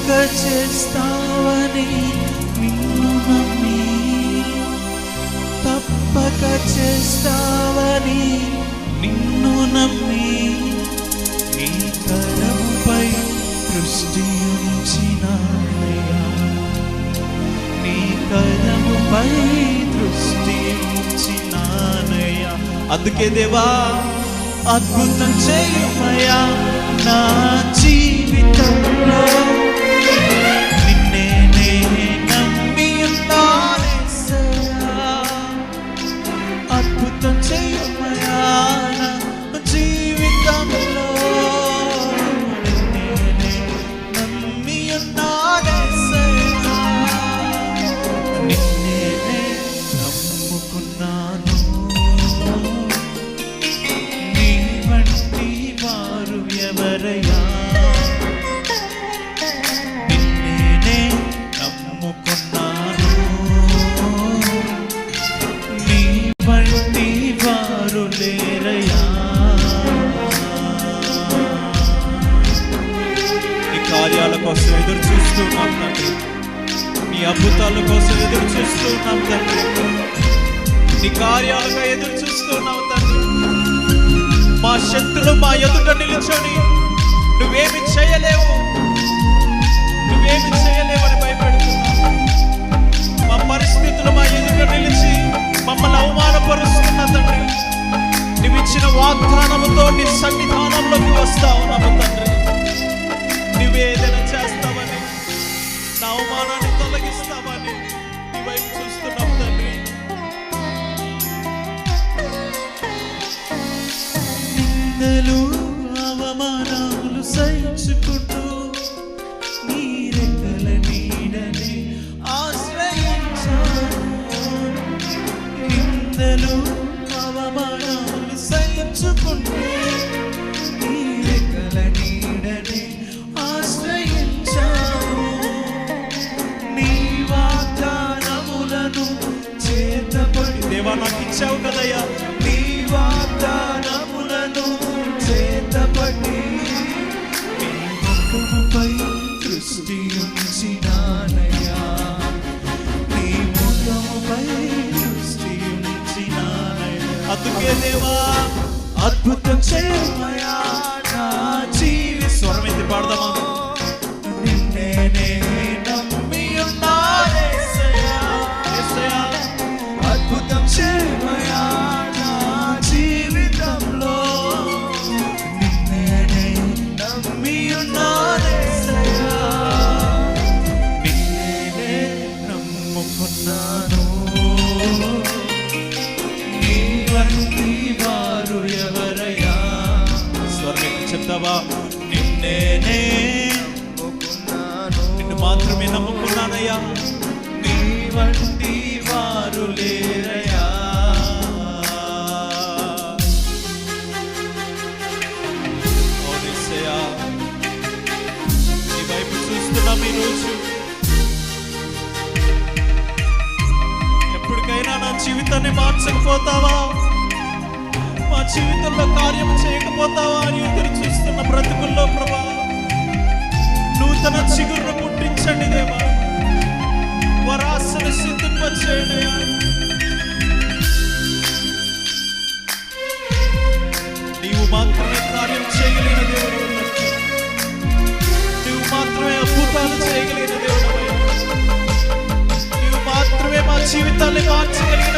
తప్పక చేస్తావని నమ్మి తప్పక చేస్తావని నిన్ను నమ్మి నీ కరముపై దృష్టి ఉంచిన నీ కరముపై దృష్టి ఉంచినానయ్యా. అందుకే దేవా అద్భుతం చేయమయ్యా. నా జీవితంలో కార్యాల కోసం ఎదురు చూస్తున్నాం తండ్రి. నీ అద్భుతాల కోసం ఎదురు చూస్తున్నాం తండ్రి. నీ కార్యాలుగా ఎదురు చూస్తున్నావు తండ్రి. మా శక్తులు మా ఎదుట నిలుచొని నువ్వేమి చేయలేవు. నువ్వేమి చేయలేవని భయపెడుతున్నావు మా పరిస్థితులు మా ఎదుట నిలిచి మమ్మల్ని అవమానపరుస్తున్న తండ్రి. నువ్వు ఇచ్చిన వాగ్దానముతో నీ సన్నిధానంలోకి వస్తావు నమ్మ తండ్రి. నివేదన చేస్తామని నా అవమానాన్ని తొలగిస్తామని నీ వైపు చూస్తున్నాం తండ్రి. నిందలు అవమానాలు సహించుకుంటూ నీ రెక్కల నీడని ఆశ్రయించాను. నిందలు అవమానాలు సహించుకుంటూ దేవా నాకు ఇచ్చావు కదయ్యా నీ వాగ్దానములను చేతపడి నీ ముఖముపై దృష్టి ఉంచినానయ్యా. నీ ముఖముపై దృష్టి ఉంచినానయ్యా. అందుకే దేవా అద్భుతం చేయమయా నా జీవి స్వరం ఎత్తి పాడదామా? చెప్తావా? నిన్నేనే నిన్ను మాత్రమే నమ్ముకున్నానయ్యా. నీ వంటి మార్చకపోతావా? మా జీవితంలో కార్యం చేయకపోతావా అని ఎదురు చూస్తున్న బ్రతుకుల్లో ప్రభా నూతన చిగురును పుట్టించండి దేవా. వరాసన సిద్ధింపచేయండి నీవు మాత్రమే కార్యం చేయగలిగిన దేవుడు నీవు మాత్రమే అద్భుతాలు చేయగలిగిన దేవుడు నీవు మాత్రమే మా జీవితాన్ని మార్చగలిగిన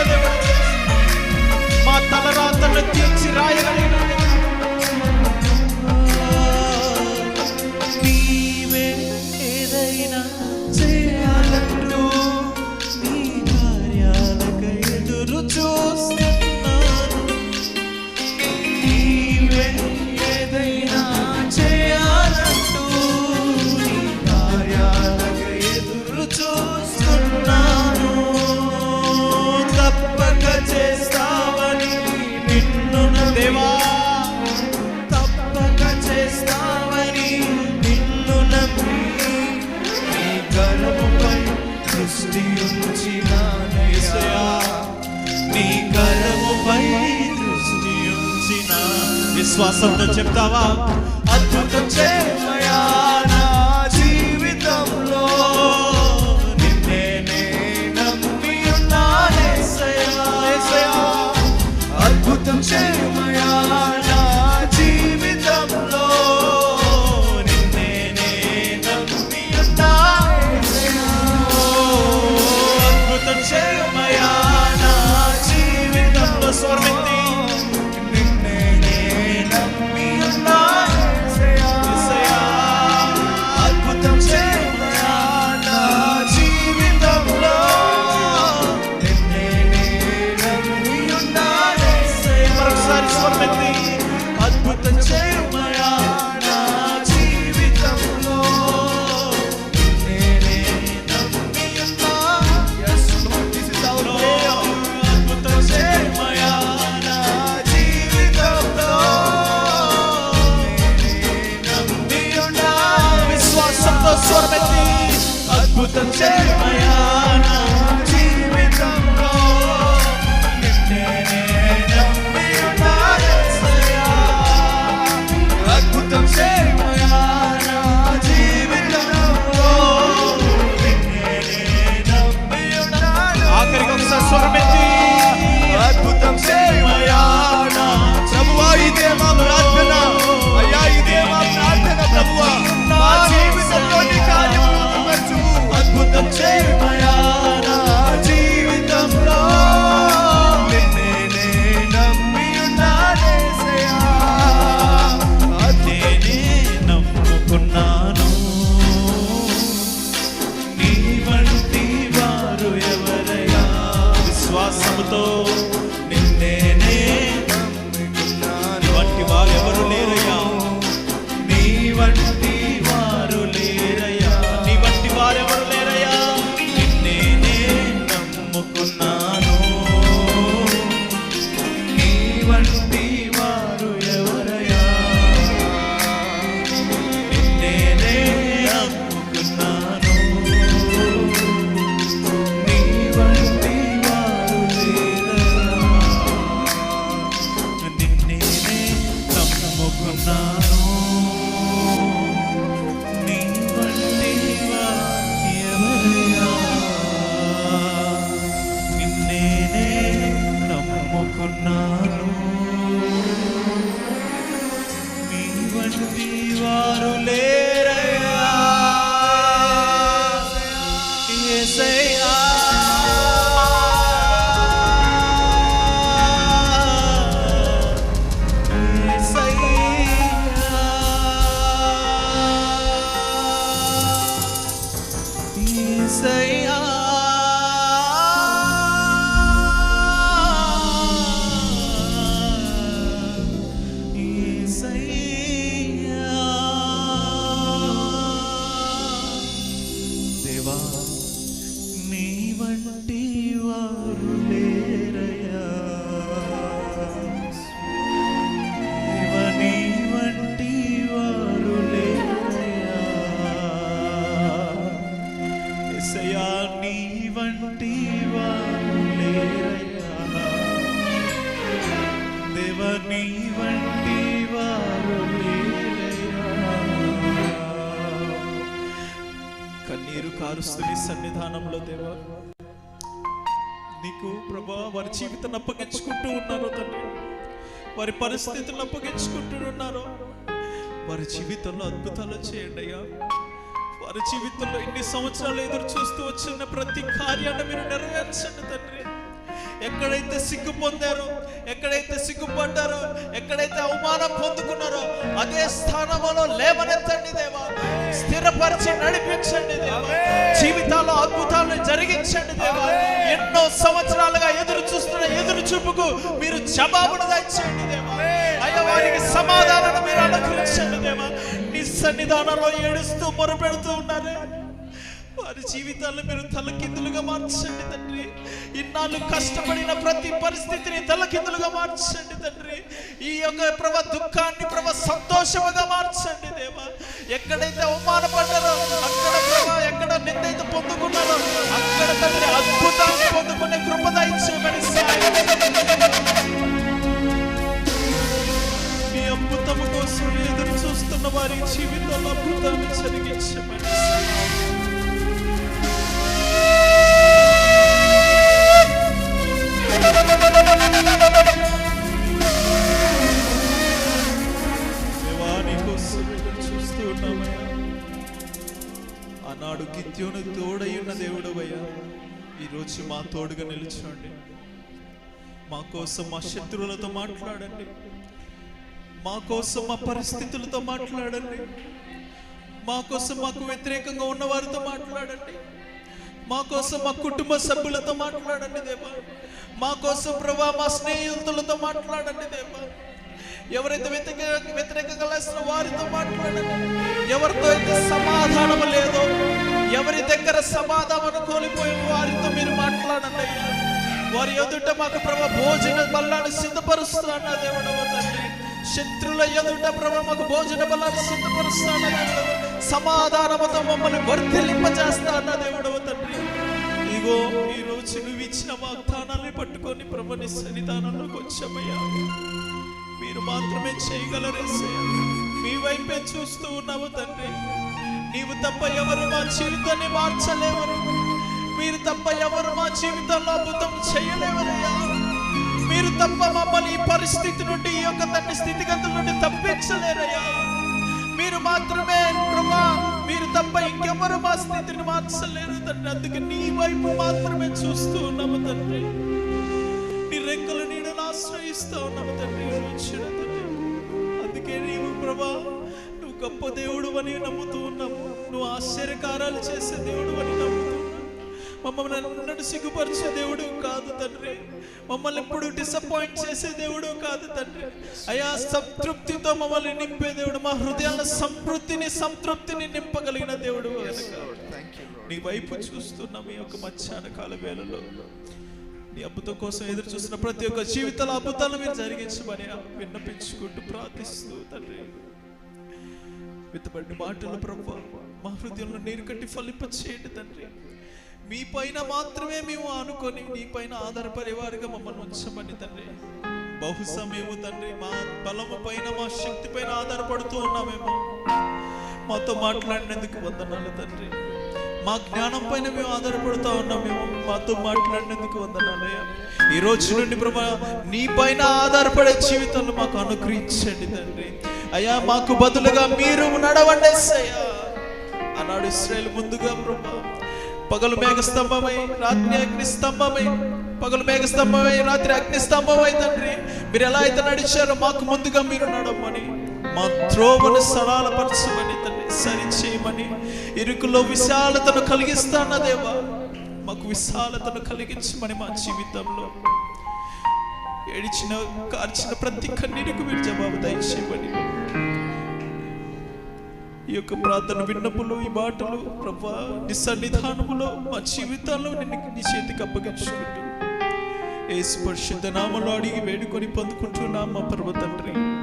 వసంత చెప్తావా? అద్భుతం చేయమయా అద్భుతం చేయమ అద్భుతం చేయమయా say నీ వంటి వారు కన్నీరు కారుస్తుంది సన్నిధానంలో దేవా నీకు ప్రభా వారి జీవితాన్ని అప్పగించుకుంటూ ఉన్నారు తండ్రి. వారి పరిస్థితులను అప్పగించుకుంటూ ఉన్నారు. వారి జీవితంలో అద్భుతాలు చేయండి అయ్యా. వారి జీవితంలో ఇన్ని సంవత్సరాలు ఎదురు చూస్తూ వచ్చిన ప్రతి కార్యాన్ని మీరు నెరవేర్చండి తండ్రి. ఎక్కడైతే సిగ్గు పొందారో ఎక్కడైతే సిగ్గుపడ్డారో ఎక్కడైతే అవమానం పొందుకున్నారో అదే స్థానంలో లేవనెత్తండి దేవా. స్థిరపరిచి నడిపించండి దేవా. జీవితాల్లో అద్భుతాలను జరిగించండి దేవా. ఎన్నో సంవత్సరాలుగా ఎదురు చూస్తున్న ఎదురు చూపుకు మీరు జవాబును దయచేయండి దేవా. అయ్యా వారికి సమాధానం మీరు అనుగ్రహించండి దేవా. నీ సన్నిధానంలో ఏడుస్తూ మొరపెడుతూ ఉన్నారే. వారి జీవితాలను మీరు తలకిందులుగా మార్చండి తండ్రి. ఇన్నాళ్ళు కష్టపడిన ప్రతి పరిస్థితిని తలకిందులుగా మార్చండి తండ్రి. ఈ యొక్క ప్రభ దుఃఖాన్ని ప్రభ సంతోషముగా మార్చండి దేవా. ఎక్కడైతే అవమానపడ్డారో అక్కడ ప్రభ ఎక్కడ నిందైతే పొందుకున్నారో అక్కడ తండ్రి అద్భుతాన్ని పొందుకునే కృప దయచేయమని ఈ అద్భుతము కోసం ఎదురు చూస్తున్న వారి జీవితంలో అద్భుతాన్ని జరిగించమని ఈరోజు మా తోడుగా నిలుచోండి. మా కోసం మా శత్రువులతో మాట్లాడండి. మా కోసం మా పరిస్థితులతో మాట్లాడండి. మా కోసం మాకు వ్యతిరేకంగా ఉన్న వారితో మాట్లాడండి. మా కోసం మా కుటుంబ సభ్యులతో మాట్లాడండి దేవా. మా కోసం ప్రభా మా స్నేహితులతో మాట్లాడండి దేవా. ఎవరైతే వ్యతిరేక వ్యతిరేకంగా లేసిన వారితో మాట్లాడండి. ఎవరితో అయితే సమాధానం లేదో ఎవరి దగ్గర సమాధానం కోల్పోయిన వారితో మీరు మాట్లాడండి. అయ్యా వారి ఎదుట మాకు ప్రభ భోజన బల్లాన్ని సిద్ధపరుస్తున్న దేవుడవ తండ్రి. శత్రుల ఎదుట ప్రభ మాకు భోజన బల్లాన్ని సిద్ధపరుస్తాను సమాధానముతో మమ్మల్ని వర్ధిల్లింపజేస్తా అన్న దేవుడవ తండ్రి. ఇదిగో ఈ రోజు నువ్వు ఇచ్చిన వాగ్దానాన్ని పట్టుకొని ప్రభుని సన్నిధానంలోకి వచ్చామయ్యా. మీరు మాత్రమే చేయగలరేసే మీ వైపే చూస్తూ ఉన్నావు తండ్రి. నీవు తప్ప ఎవరు మా జీవితాన్ని మార్చలేవరు మీరు తప్ప ఎవరు మా జీవితంలో అద్భుతం చేయలేవరయ్యా. మీరు తప్ప మమ్మల్ని ఈ పరిస్థితి నుండి ఈ యొక్క తండ్రి స్థితిగతుల నుండి తప్పించలేరయ్యా. మీరు మాత్రమే ప్రభా మీరు తప్ప ఇంకెవరు మా స్థితిని మార్చలేరు తండ్రి. అందుకే నీ వైపు మాత్రమే చూస్తూ ఉన్నాము తండ్రి. నీ రెక్కల నీడను ఆశ్రయిస్తూ ఉన్నాము తండ్రి. అందుకే నీవు ప్రభా గొప్ప దేవుడు అని నమ్ముతూ ఉన్నాము. నువ్వు ఆశ్చర్యకారాలు చేసే దేవుడు అని నమ్ముతూ. మమ్మల్ని అన్నడు సిగ్గుపరిచే దేవుడు కాదు తండ్రి. మమ్మల్ని ఎప్పుడు డిసప్పాయింట్ చేసే దేవుడు కాదు తండ్రి. అయా సంతృప్తితో మమ్మల్ని నింపే దేవుడు మా హృదయాల సంతృప్తిని సంతృప్తిని నింపగలిగిన దేవుడు నీ వైపు చూస్తున్న మీ యొక్క మధ్యాహ్న కాల వేళలో నీ అద్భుతం కోసం ఎదురు చూస్తున్న ప్రతి ఒక్క జీవితాల అద్భుతాలు మీరు జరిగించమని విన్నపించుకుంటూ ప్రార్థిస్తూ తండ్రి. విత్తబడిన మాటలు ప్రభు. మా హృదయంలో నీరు కట్టి ఫలింప చేయండి తండ్రి. మీ పైన మాత్రమే మేము ఆనుకొని నీ పైన ఆధారపడేవారుగా మమ్మల్ని ఉంచమని తండ్రి. బహుశా మేము తండ్రి మా బలము పైన మా శక్తి పైన ఆధారపడుతూ ఉన్నామేమో. మాతో మాట్లాడినందుకు వందనాలు తండ్రి. మా జ్ఞానం పైన మేము ఆధారపడుతూ ఉన్నామేమో. మాతో మాట్లాడినందుకు వందనాలయ్యా ఈ రోజు నుండి ప్రభా నీ పైన ఆధారపడే జీవితాలు మాకు అనుగ్రహించండి తండ్రి. అయ్యా మాకు బదులుగా మీరు నడవండి అన్నాడు ఇస్రాయల్ ముందుగా ప్రభా పగలు మేఘ స్తంభమై రాత్రి అగ్ని స్తంభమై పగలు మేఘ స్తంభమై రాత్రి అగ్ని స్తంభమై తండ్రి మీరు ఎలా అయితే నడిచారో మాకు ముందుగా మీరు నడమని మా త్రోవను సరళపరచమని తండ్రి సరి చేయమని ఇరుకులో విశాలతను కలిగిస్తాన దేవా? మాకు విశాలతను కలిగించమని మా జీవితంలో. ఏడిచిన కార్చిన ప్రతి కన్నీరుకు మీరు జవాబు దయచేయమని. ఈ యొక్క ప్రార్థన విన్నపులు ఈ మాటలు ప్రభా నీ సన్నిధానములో మా జీవితాల్లో నిన్ను నీ చేతికి అప్పగించుకుంటూ ఏ స్పర్శిత నామలో అడిగి వేడుకొని పొందుకుంటున్నాం మా పర్వతండ్రి. తండ్రి